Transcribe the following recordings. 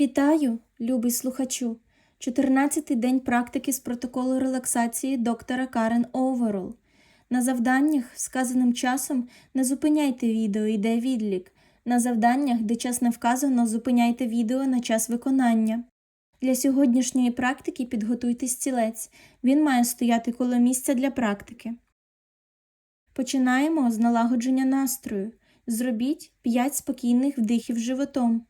Вітаю, любий слухачу! 14-й день практики з протоколу релаксації доктора Карен Оверол. На завданнях, сказаним часом, не зупиняйте відео, йде відлік. На завданнях, де час не вказано, зупиняйте відео на час виконання. Для сьогоднішньої практики підготуйте стілець. Він має стояти коло місця для практики. Починаємо з налагодження настрою. Зробіть 5 спокійних вдихів животом.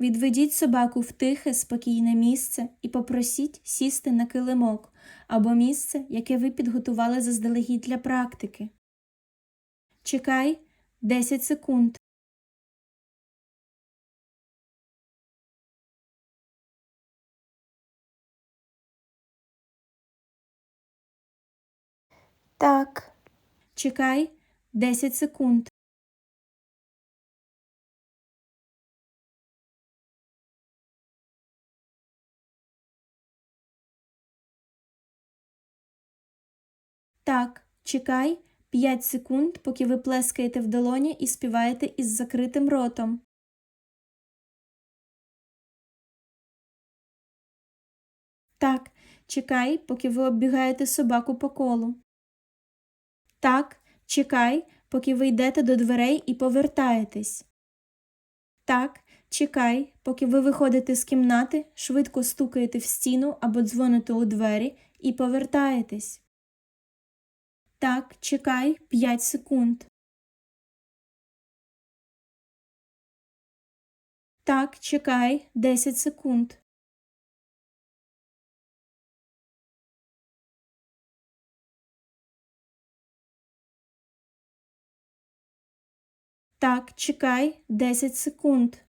Відведіть собаку в тихе, спокійне місце і попросіть сісти на килимок або місце, яке ви підготували заздалегідь для практики. Чекай 10 секунд. Так, Чекай 10 секунд. Так, чекай 5 секунд, поки ви плескаєте в долоні і співаєте із закритим ротом. Так, чекай, поки ви оббігаєте собаку по колу. Так, чекай, поки ви йдете до дверей і повертаєтесь. Так, чекай, поки ви виходите з кімнати, швидко стукаєте в стіну або дзвоните у двері і повертаєтесь. Так, чекай 5 секунд. Так, чекай 10 секунд. Так, чекай 10 секунд.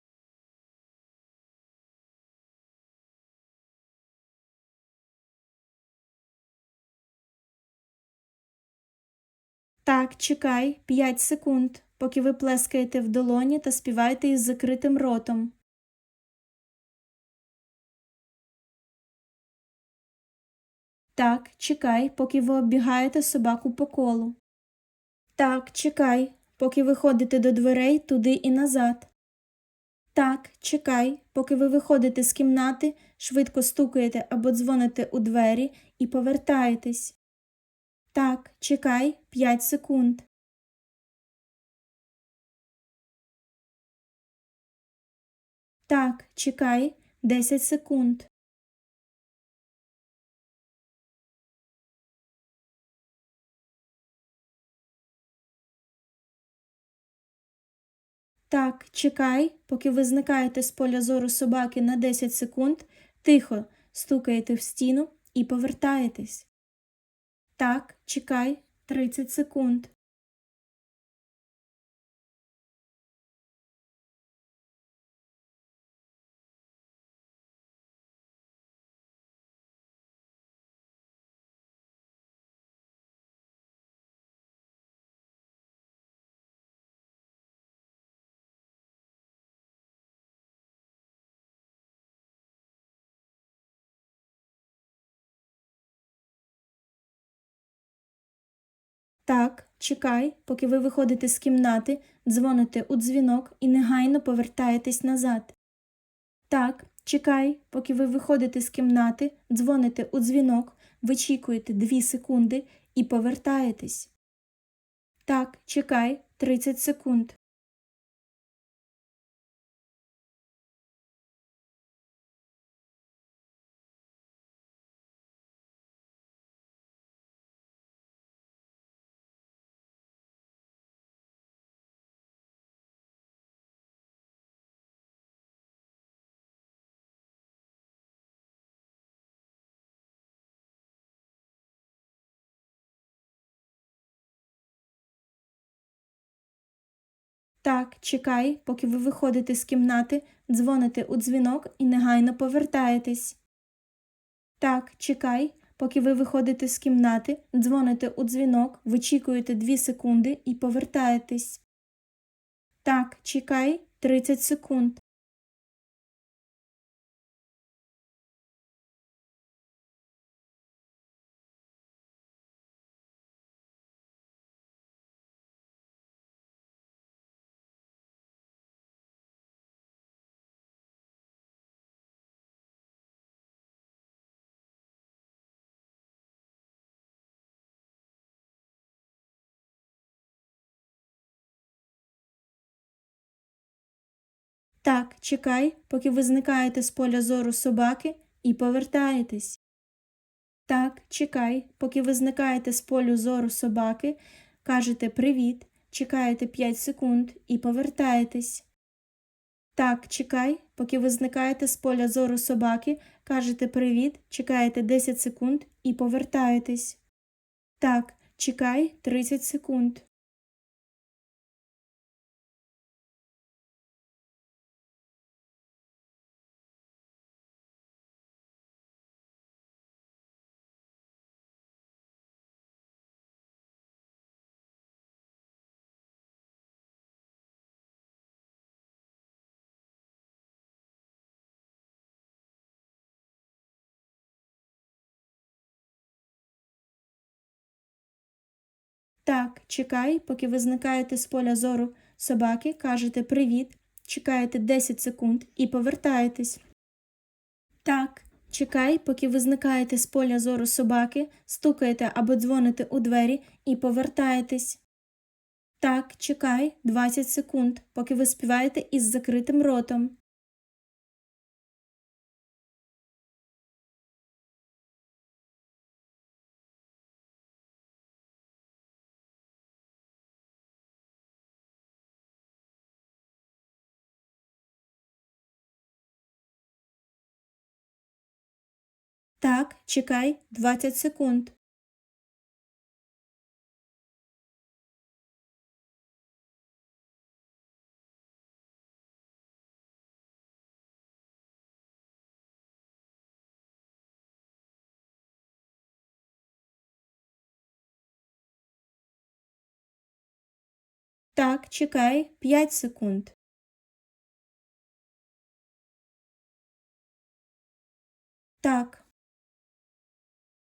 Так, чекай 5 секунд, поки ви плескаєте в долоні та співаєте із закритим ротом. Так, чекай, поки ви оббігаєте собаку по колу. Так, чекай, поки ви ходите до дверей туди і назад. Так, чекай, поки ви виходите з кімнати, швидко стукаєте або дзвоните у двері і повертаєтесь. Так, чекай 5 секунд. Так, чекай 10 секунд. Так, чекай, поки ви зникаєте з поля зору собаки на 10 секунд, тихо стукаєте в стіну і повертаєтесь. Так, чекай 30 секунд. Так, чекай, поки ви виходите з кімнати, дзвоните у дзвінок і негайно повертаєтесь назад. Так, чекай, поки ви виходите з кімнати, дзвоните у дзвінок, вичікуєте 2 секунди і повертаєтесь. Так, чекай 30 секунд. Так, чекай, поки ви виходите з кімнати, дзвоните у дзвінок і негайно повертаєтесь. Так, чекай, поки ви виходите з кімнати, дзвоните у дзвінок, вичікуєте 2 секунди і повертаєтесь. Так, чекай 30 секунд. Так, чекай, поки ви зникаєте з поля зору собаки і повертаєтесь. Так, чекай, поки ви зникаєте з полю зору собаки, кажете привіт, чекаєте 5 секунд і повертаєтесь. Так, чекай, поки ви зникаєте з поля зору собаки, кажете привіт, чекаєте 10 секунд і повертаєтесь. Так, чекай 30 секунд. Так, чекай, поки ви зникаєте з поля зору собаки, кажете привіт, чекаєте 10 секунд і повертаєтесь. Так, чекай, поки ви зникаєте з поля зору собаки, стукаєте або дзвоните у двері і повертаєтесь. Так, чекай 20 секунд, поки ви співаєте із закритим ротом. Так, чекай 20 секунд. Так, чекай 5 секунд. Так,